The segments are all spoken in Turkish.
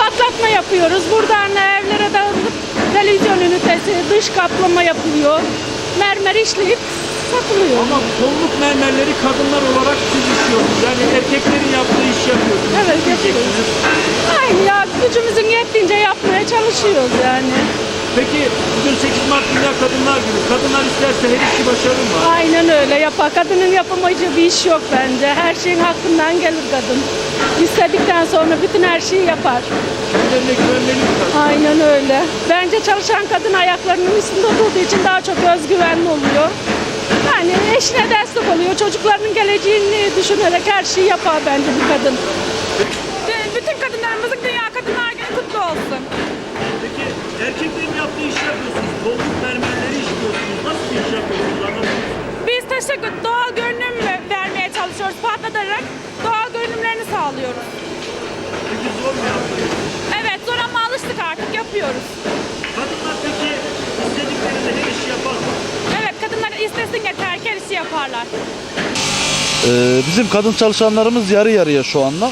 Aydınlatma yapıyoruz. Buradan evlere dağılıp televizyon ünitesi, dış kaplama yapılıyor. Mermer işleyip satılıyor. Ama kolluk mermerleri kadınlar olarak siz işiyorsunuz. Yani erkeklerin yaptığı iş yapıyorsunuz. Evet, diyeceksiniz? Aynı ya gücümüzün yettiğince yapmaya çalışıyoruz yani. Peki bugün 8 Mart Dünya Kadınlar Günü. Kadınlar isterse her işi başarır mı? Aynen öyle yapar. Kadının yapamayacağı bir iş yok bence. Her şeyin hakkından gelir kadın. İstedikten sonra bütün her şeyi yapar. Kendilerine güvenmeli mi kadın? Aynen öyle. Bence çalışan kadın ayaklarının üstünde durduğu için daha çok özgüvenli oluyor. Yani eşine destek oluyor. Çocuklarının geleceğini düşünerek her şeyi yapar bence bir kadın. Sağlıyoruz. Peki zor mu yaptınız? Evet zor ama alıştık artık yapıyoruz. Kadınlar peki istediklerinde her işi yapar mı? Evet kadınlar istesin yeter ki her işi yaparlar. Ee, bizim kadın çalışanlarımız yarı yarıya şu anda.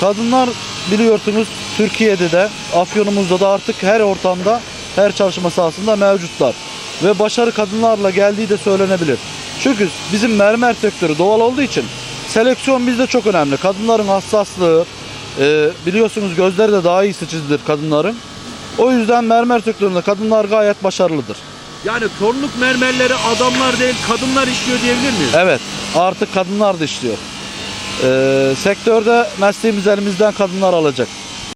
Kadınlar biliyorsunuz Türkiye'de de Afyonumuzda da artık her ortamda her çalışma sahasında mevcutlar. Ve başarı kadınlarla geldiği de söylenebilir. Çünkü bizim mermer sektörü doğal olduğu için seleksiyon bizde çok önemli. Kadınların hassaslığı e, biliyorsunuz gözleri de daha iyi seçicidir kadınların. O yüzden mermer sektöründe kadınlar gayet başarılıdır. Yani kolluk mermerleri adamlar değil kadınlar işliyor diyebilir miyiz? Evet, artık kadınlar da işliyor. Ee, sektörde mesleğimiz elimizden kadınlar alacak.